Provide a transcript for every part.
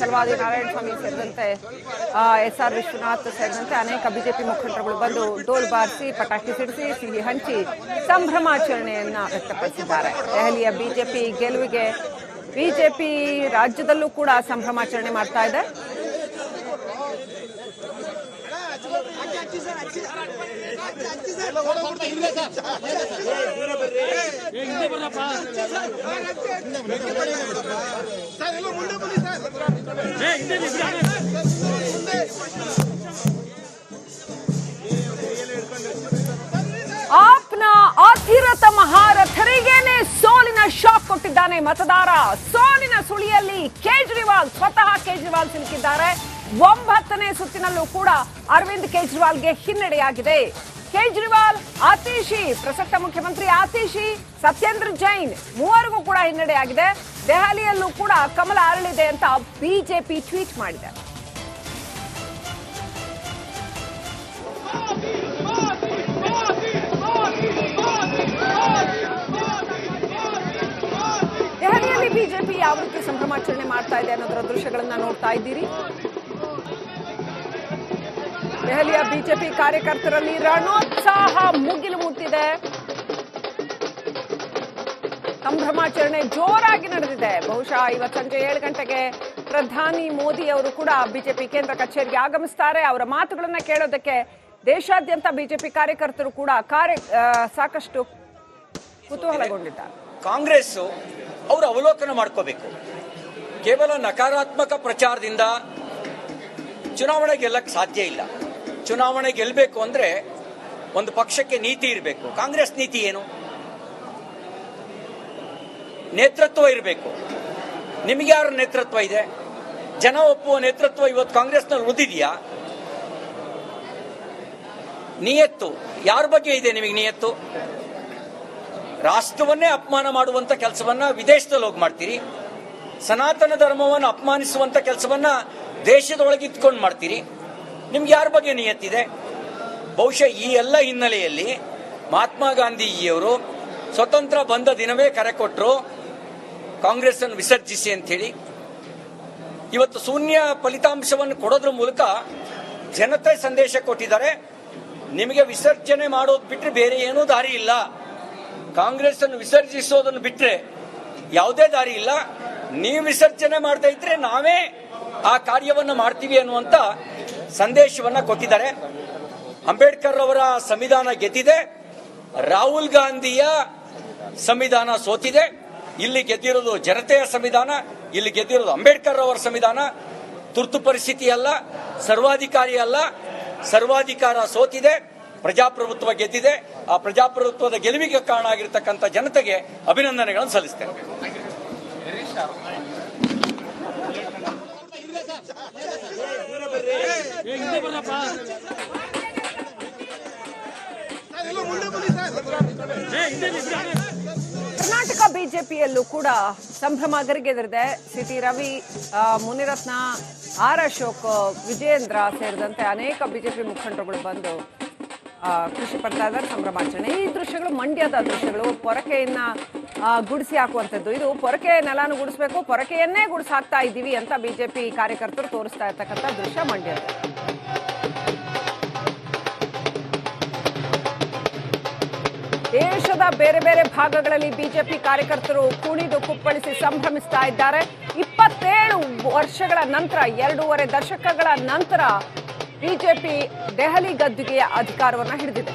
ಛಲವಾದಿ ನಾರಾಯಣಸ್ವಾಮಿ ಸೇರಿದಂತೆ S R Vishwanath ಸೇರಿದಂತೆ ಅನೇಕ ಬಿಜೆಪಿ ಮುಖಂಡರುಗಳು ಬಂದು ಡೋಲ್ ಬಾರಿಸಿ, ಪಟಾಕಿ ಸಿಡಿಸಿ, ಸಿಹಿ ಹಂಚಿ ಸಂಭ್ರಮಾಚರಣೆಯನ್ನ ವ್ಯಕ್ತಪಡಿಸಿದ್ದಾರೆ. ದೆಹಲಿಯ ಬಿಜೆಪಿ ಗೆಲುವಿಗೆ ಬಿಜೆಪಿ ರಾಜ್ಯದಲ್ಲೂ ಕೂಡ ಸಂಭ್ರಮಾಚರಣೆ ಮಾಡ್ತಾ ಇದೆ. ಆಪ್ನ ಅಧಿರಥ ಮಹಾರಥರಿಗೇನೆ ಸೋಲಿನ ಶಾಕ್ ಕೊಟ್ಟಿದ್ದಾನೆ ಮತದಾರ. ಸೋಲಿನ ಸುಳಿಯಲ್ಲಿ ಕೇಜ್ರಿವಾಲ್ ಸ್ವತಃ ಕೇಜ್ರಿವಾಲ್ ಸಿಲುಕಿದ್ದಾರೆ. ಒಂಬತ್ತನೇ ಸುತ್ತಿನಲ್ಲೂ ಕೂಡ ಅರವಿಂದ್ ಕೇಜ್ರಿವಾಲ್ಗೆ ಹಿನ್ನಡೆಯಾಗಿದೆ. ಕೇಜ್ರಿವಾಲ್, ಆತೀಶಿ, ಪ್ರಸಕ್ತ ಮುಖ್ಯಮಂತ್ರಿ ಆತೀಶಿ, ಸತ್ಯೇಂದ್ರ ಜೈನ್ ಮೂವರಿಗೂ ಕೂಡ ಹಿನ್ನಡೆಯಾಗಿದೆ. ದೆಹಲಿಯಲ್ಲೂ ಕೂಡ ಕಮಲ ಅರಳಿದೆ ಅಂತ ಬಿಜೆಪಿ ಟ್ವೀಟ್ ಮಾಡಿದೆ. ದೆಹಲಿಯಲ್ಲಿ ಬಿಜೆಪಿ ಯಾವ ರೀತಿ ಸಂಭ್ರಮಾಚರಣೆ ಮಾಡ್ತಾ ಇದೆ ಅನ್ನೋದರ ದೃಶ್ಯಗಳನ್ನ ನೋಡ್ತಾ ಇದ್ದೀರಿ? ದೆಹಲಿಯ ಬಿಜೆಪಿ ಕಾರ್ಯಕರ್ತರಲ್ಲಿ ರಣೋತ್ಸಾಹ ಮುಗಿಲು ಮುಟ್ಟಿದೆ. ಸಂಭ್ರಮಾಚರಣೆ ಜೋರಾಗಿ ನಡೆದಿದೆ. ಬಹುಶಃ ಇವತ್ತು ಸಂಜೆ ಏಳು ಗಂಟೆಗೆ ಪ್ರಧಾನಿ ಮೋದಿ ಅವರು ಕೂಡ ಬಿಜೆಪಿ ಕೇಂದ್ರ ಕಚೇರಿಗೆ ಆಗಮಿಸ್ತಾರೆ. ಅವರ ಮಾತುಗಳನ್ನ ಕೇಳೋದಕ್ಕೆ ದೇಶಾದ್ಯಂತ ಬಿಜೆಪಿ ಕಾರ್ಯಕರ್ತರು ಕೂಡ ಕಾರ್ಯ ಸಾಕಷ್ಟು ಕುತೂಹಲಗೊಂಡಿದ್ದಾರೆ. ಕಾಂಗ್ರೆಸ್ ಅವರು ಅವಲೋಕನ ಮಾಡ್ಕೋಬೇಕು. ಕೇವಲ ನಕಾರಾತ್ಮಕ ಪ್ರಚಾರದಿಂದ ಚುನಾವಣೆ ಗೆಲ್ಲಕ್ಕೆ ಸಾಧ್ಯ ಇಲ್ಲ. ಚುನಾವಣೆ ಗೆಲ್ಲಬೇಕು ಅಂದ್ರೆ ಒಂದು ಪಕ್ಷಕ್ಕೆ ನೀತಿ ಇರಬೇಕು. ಕಾಂಗ್ರೆಸ್ ನೀತಿ ಏನು? ನೇತೃತ್ವ ಇರಬೇಕು. ನಿಮಗೆ ಯಾರು ನೇತೃತ್ವ ಇದೆ? ಜನ ಒಪ್ಪುವ ನೇತೃತ್ವ ಇವತ್ತು ಕಾಂಗ್ರೆಸ್ನಲ್ಲಿ ಉಳಿದಿದೆಯಾ? ನಿಯತ್ತು. ಯಾರ ಬಗ್ಗೆ ಇದೆ ನಿಮಗೆ ನಿಯತ್ತು? ರಾಷ್ಟ್ರವನ್ನೇ ಅಪಮಾನ ಮಾಡುವಂತ ಕೆಲಸವನ್ನ ವಿದೇಶದಲ್ಲಿ ಹೋಗಿ ಮಾಡ್ತೀರಿ. ಸನಾತನ ಧರ್ಮವನ್ನು ಅಪಮಾನಿಸುವಂತ ಕೆಲಸವನ್ನ ದೇಶದೊಳಗೆ ಇಟ್ಕೊಂಡು ಮಾಡ್ತೀರಿ. ನಿಮ್ಗೆ ಯಾರ ಬಗ್ಗೆ ನಿಯತ್ತಿದೆ ಬಹುಶಃ ಈ ಎಲ್ಲ ಹಿನ್ನೆಲೆಯಲ್ಲಿ ಮಹಾತ್ಮ ಗಾಂಧೀಜಿಯವರು ಸ್ವತಂತ್ರ ಬಂದ ದಿನವೇ ಕರೆ ಕೊಟ್ಟರು ಕಾಂಗ್ರೆಸ್ ಅನ್ನು ವಿಸರ್ಜಿಸಿ ಅಂತ ಹೇಳಿ ಇವತ್ತು ಶೂನ್ಯ ಫಲಿತಾಂಶವನ್ನು ಕೊಡೋದ್ರ ಮೂಲಕ ಜನತೆ ಸಂದೇಶ ಕೊಟ್ಟಿದ್ದಾರೆ. ನಿಮಗೆ ವಿಸರ್ಜನೆ ಮಾಡೋದು ಬಿಟ್ಟರೆ ಬೇರೆ ಏನೂ ದಾರಿ ಇಲ್ಲ. ಕಾಂಗ್ರೆಸ್ ಅನ್ನು ವಿಸರ್ಜಿಸೋದನ್ನು ಬಿಟ್ಟರೆ ಯಾವುದೇ ದಾರಿ ಇಲ್ಲ. ನೀವು ವಿಸರ್ಜನೆ ಮಾಡ್ತಾ ಇದ್ರೆ ನಾವೇ ಆ ಕಾರ್ಯವನ್ನು ಮಾಡ್ತೀವಿ ಅನ್ನುವಂತ ಸಂದೇಶವನ್ನ ಕೊಟ್ಟಿದ್ದಾರೆ. ಅಂಬೇಡ್ಕರ್ ಅವರ ಸಂವಿಧಾನ ಗೆದ್ದಿದೆ. ರಾಹುಲ್ ಗಾಂಧಿಯ ಸಂವಿಧಾನ ಸೋತಿದೆ. ಇಲ್ಲಿ ಗೆದ್ದಿರೋದು ಜನತೆಯ ಸಂವಿಧಾನ, ಇಲ್ಲಿ ಗೆದ್ದಿರೋದು ಅಂಬೇಡ್ಕರ್ ಅವರ ಸಂವಿಧಾನ. ತುರ್ತು ಪರಿಸ್ಥಿತಿ ಅಲ್ಲ, ಸರ್ವಾಧಿಕಾರಿ ಅಲ್ಲ, ಸರ್ವಾಧಿಕಾರ ಸೋತಿದೆ, ಪ್ರಜಾಪ್ರಭುತ್ವ ಗೆದ್ದಿದೆ. ಆ ಪ್ರಜಾಪ್ರಭುತ್ವದ ಗೆಲುವಿಗೆ ಕಾರಣ ಆಗಿರತಕ್ಕಂಥ ಜನತೆಗೆ ಅಭಿನಂದನೆಗಳನ್ನು ಸಲ್ಲಿಸ್ತೇನೆ. ಕರ್ನಾಟಕ ಬಿಜೆಪಿಯಲ್ಲೂ ಕೂಡ ಸಂಭ್ರಮ ಗರಿಗೆದರಿದೆ. C T Ravi Munirathna, R Ashok, Vijayendra ಸೇರಿದಂತೆ ಅನೇಕ ಬಿಜೆಪಿ ಮುಖಂಡರುಗಳು ಬಂದು ಖುಷಿ ಪಡ್ತಾ ಇದ್ದಾರೆ. ಸಂಭ್ರಮಾಚರಣೆ. ಈ ದೃಶ್ಯಗಳು ಮಂಡ್ಯದ ದೃಶ್ಯಗಳು. ಪೊರಕೆಯನ್ನ ಗುಡಿಸಿ ಹಾಕುವಂಥದ್ದು. ಇದು ಪೊರಕೆ ನೆಲಾನು ಗುಡಿಸ್ಬೇಕು. ಪೊರಕೆಯನ್ನೇ ಗುಡಿಸಿ ಹಾಕ್ತಾ ಇದ್ದೀವಿ ಅಂತ ಬಿಜೆಪಿ ಕಾರ್ಯಕರ್ತರು ತೋರಿಸ್ತಾ ಇರ್ತಕ್ಕಂಥ ದೃಶ್ಯ ಮಂಡ್ಯ. ದೇಶದ ಬೇರೆ ಬೇರೆ ಭಾಗಗಳಲ್ಲಿ ಬಿಜೆಪಿ ಕಾರ್ಯಕರ್ತರು ಕುಣಿದು ಕುಪ್ಪಳಿಸಿ ಸಂಭ್ರಮಿಸ್ತಾ ಇದ್ದಾರೆ. ಇಪ್ಪತ್ತೇಳು ವರ್ಷಗಳ ನಂತರ, ಎರಡೂವರೆ ದಶಕಗಳ ನಂತರ ಬಿಜೆಪಿ ದೆಹಲಿ ಗದ್ದುಗೆಯ ಅಧಿಕಾರವನ್ನು ಹಿಡಿದಿದೆ.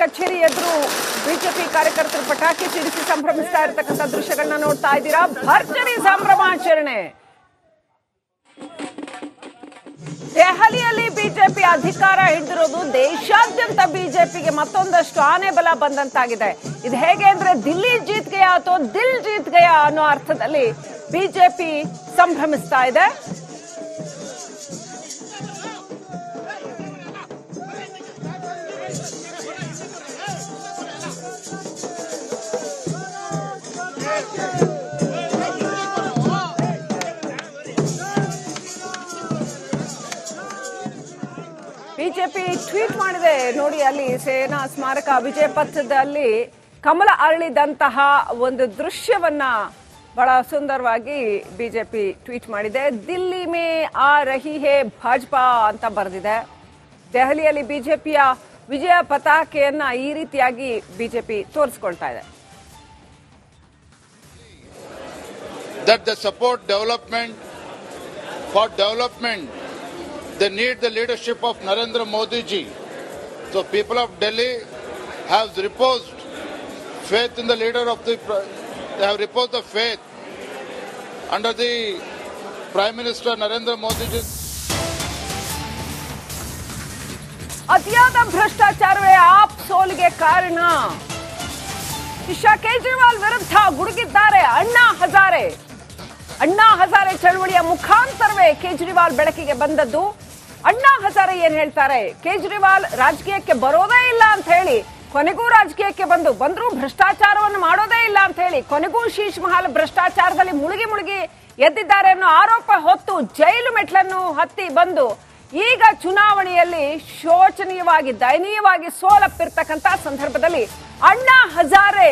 ಕಚೇರಿ ಎದುರು ಬಿಜೆಪಿ ಕಾರ್ಯಕರ್ತರು ಪಟಾಕಿ ಸಿಡಿಸಿ ಸಂಭ್ರಮಿಸ್ತಾ ಇರತಕ್ಕಂಥ ದೃಶ್ಯಗಳನ್ನ ನೋಡ್ತಾ ಇದ್ದೀರಾ? ಭರ್ಜರಿ ಸಂಭ್ರಮಾಚರಣೆ. ದೆಹಲಿಯಲ್ಲಿ ಬಿಜೆಪಿ ಅಧಿಕಾರ ಹಿಡಿದಿರೋದು ದೇಶಾದ್ಯಂತ ಬಿಜೆಪಿಗೆ ಮತ್ತೊಂದಷ್ಟು ಆನೆ ಬಲ ಬಂದಂತಾಗಿದೆ. ಇದು ಹೇಗೆ ಅಂದ್ರೆ ದಿಲ್ಲಿ ಜೀತ್ ಗಯಾ ಅಥವಾ ದಿಲ್ ಜೀತ್ ಗಯಾ ಅನ್ನೋ ಅರ್ಥದಲ್ಲಿ ಬಿಜೆಪಿ ಸಂಭ್ರಮಿಸ್ತಾ ಇದೆ. ಬಿಜೆಪಿ ಟ್ವೀಟ್ ಮಾಡಿದೆ. ನೋಡಿ ಅಲ್ಲಿ ಸೇನಾ ಸ್ಮಾರಕ ವಿಜಯ ಪಥದಲ್ಲಿ ಕಮಲ ಅರಳಿದಂತಹ ಒಂದು ದೃಶ್ಯವನ್ನ ಬಹಳ ಸುಂದರವಾಗಿ ಬಿಜೆಪಿ ಟ್ವೀಟ್ ಮಾಡಿದೆ. ದಿಲ್ಲಿ ಮೇ ಆ ರಹಿ ಹೇ ಭಾಜಪಾ ಅಂತ ಬರೆದಿದೆ. ದೆಹಲಿಯಲ್ಲಿ ಬಿಜೆಪಿಯ ವಿಜಯ ಪತಾಕೆಯನ್ನ ಈ ರೀತಿಯಾಗಿ ಬಿಜೆಪಿ ತೋರಿಸ್ಕೊಳ್ತಾ ಇದೆ. That the support development for development, they need the leadership of Narendra Modi ji. So people of Delhi have reposed faith in the leader of the, they have reposed the faith under the Prime Minister Narendra Modi ji. ಅತಿಯಾದ ಭ್ರಷ್ಟಾಚಾರವೇ app ಸೋಲಿಗೆ ಕಾರಣ ಇಶಾ ಕೇಜ್ರಿವಾಲ್ ವಿರುದ್ಧ ಗುಡುಗಿದ್ದಾರೆ ಅಣ್ಣಾ ಹಜಾರೆ ಅಣ್ಣಾ ಹಜಾರೆ ಚಳವಳಿಯ ಮುಖಾಂತರವೇ ಕೇಜ್ರಿವಾಲ್ ಬೆಳಕಿಗೆ ಬಂದದ್ದು ಅಣ್ಣಾ ಹಜಾರೆ ಏನ್ ಹೇಳ್ತಾರೆ? ಕೇಜ್ರಿವಾಲ್ ರಾಜಕೀಯಕ್ಕೆ ಬರೋದೇ ಇಲ್ಲ ಅಂತ ಹೇಳಿ, ಕೊನೆಗೂ ರಾಜಕೀಯಕ್ಕೆ ಬಂದು, ಬಂದ್ರು ಭ್ರಷ್ಟಾಚಾರವನ್ನು ಮಾಡೋದೇ ಇಲ್ಲ ಅಂತ ಹೇಳಿ, ಕೊನೆಗೂ ಶೀಶ್ ಮಹಲ್ ಭ್ರಷ್ಟಾಚಾರದಲ್ಲಿ ಮುಳುಗಿ ಮುಳುಗಿ ಎದ್ದಿದ್ದಾರೆ ಅನ್ನೋ ಆರೋಪ ಹೊತ್ತು ಜೈಲು ಮೆಟ್ಲನ್ನು ಹತ್ತಿ ಬಂದು, ಈಗ ಚುನಾವಣೆಯಲ್ಲಿ ಶೋಚನೀಯವಾಗಿ, ದಯನೀಯವಾಗಿ ಸೋಲಪ್ಪಿರ್ತಕ್ಕಂತ ಸಂದರ್ಭದಲ್ಲಿ ಅಣ್ಣಾ ಹಜಾರೆ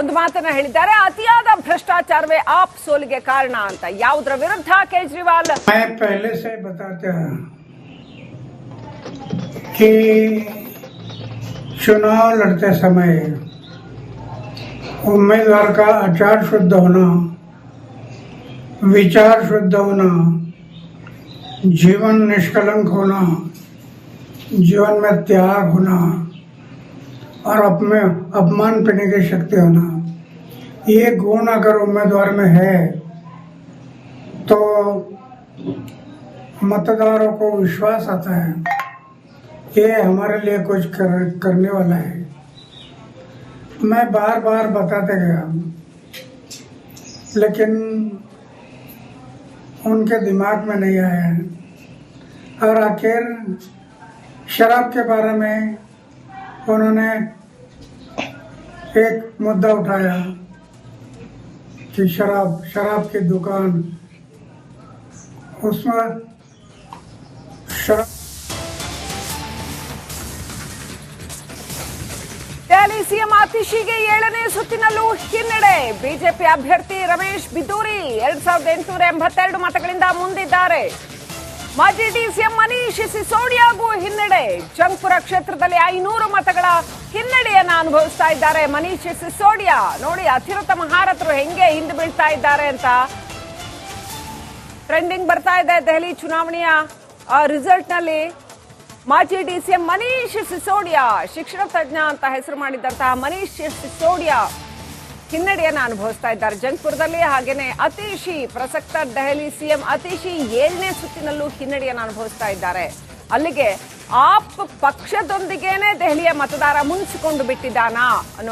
ಒಂದು ಮಾತನ್ನ ಹೇಳಿದ್ದಾರೆ. ಅತಿಯಾದ ಭ್ರಷ್ಟಾಚಾರವೇ ಆಪ್ ಸೋಲಿಗೆ ಕಾರಣ ಅಂತ. ಯಾವುದರ ವಿರುದ್ಧ ಕೇಜ್ರಿವಾಲ್? कि चुनाव लड़ते समय उम्मीदवार का आचार शुद्ध होना, विचार शुद्ध होना, जीवन निष्कलंक होना, जीवन में त्याग होना और अपने अपमान पीने की शक्ति होना, ये गुण अगर उम्मीदवार में है तो मतदारों को विश्वास आता है। ये हमारे लिए कुछ कर, करने वाला है। मैं बार बार बताते गया लेकिन उनके दिमाग में नहीं आया और आखिर शराब के बारे में उन्होंने एक मुद्दा उठाया कि शराब शराब की दुकान उसमें शराब ಸಿಎಂ ಆತಿಶಿಗೆ ಏಳನೇ ಸುತ್ತಿನಲ್ಲೂ ಹಿನ್ನಡೆ. ಬಿಜೆಪಿ ಅಭ್ಯರ್ಥಿ ರಮೇಶ್ ಬಿದ್ದೂರಿ ಎರಡ್ ಸಾವಿರದ ಎಂಟುನೂರ ಎಂಬತ್ತೆರಡು ಮತಗಳಿಂದ ಮುಂದಿದ್ದಾರೆ. ಮಾಜಿ ಡಿಸಿಎಂ ಮನೀಶ್ ಸಿಸೋಡಿಯಾಗೂ ಹಿನ್ನಡೆ. ಜಂಗ್ಪುರ ಕ್ಷೇತ್ರದಲ್ಲಿ ಐನೂರು ಮತಗಳ ಹಿನ್ನಡೆಯನ್ನು ಅನುಭವಿಸ್ತಾ ಇದ್ದಾರೆ ಮನೀಶ್ ಸಿಸೋಡಿಯಾ ನೋಡಿ ಅತಿರಥ ಮಹಾರಥರು ಹೆಂಗೆ ಹಿಂದೆ ಬೀಳ್ತಾ ಇದ್ದಾರೆ ಅಂತ ಟ್ರೆಂಡಿಂಗ್ ಬರ್ತಾ ಇದೆ ದೆಹಲಿ ಚುನಾವಣೆಯ ರಿಸಲ್ಟ್ನಲ್ಲಿ. ಮಾಜಿ ಡಿಸಿಎಂ ಮನೀಶ್ ಸಿಸೋಡಿಯಾ, ಶಿಕ್ಷಣ ತಜ್ಞ ಅಂತ ಹೆಸರು ಮಾಡಿದ್ದಂತಹ ಮನೀಶ್ ಸಿಸೋಡಿಯಾ ಹಿನ್ನಡೆಯನ್ನ ಅನುಭವಿಸ್ತಾ ಇದ್ದಾರೆ. ಜಂಗ್ಪುರದಲ್ಲಿ ಹಾಗೇನೆ ಅತೀಶಿ, ಪ್ರಸಕ್ತ ದೆಹಲಿ ಸಿಎಂ ಅತೀಶಿ ಏಳನೇ ಸುತ್ತಿನಲ್ಲೂ ಹಿನ್ನಡೆಯನ್ನು ಅನುಭವಿಸ್ತಾ ಇದ್ದಾರೆ. ಅಲ್ಲಿಗೆ ಆಪ್ ಪಕ್ಷದೊಂದಿಗೇನೆ ದೆಹಲಿಯ ಮತದಾರ ಮುಂಚಿಕೊಂಡು ಬಿಟ್ಟಿದ್ದಾನಾ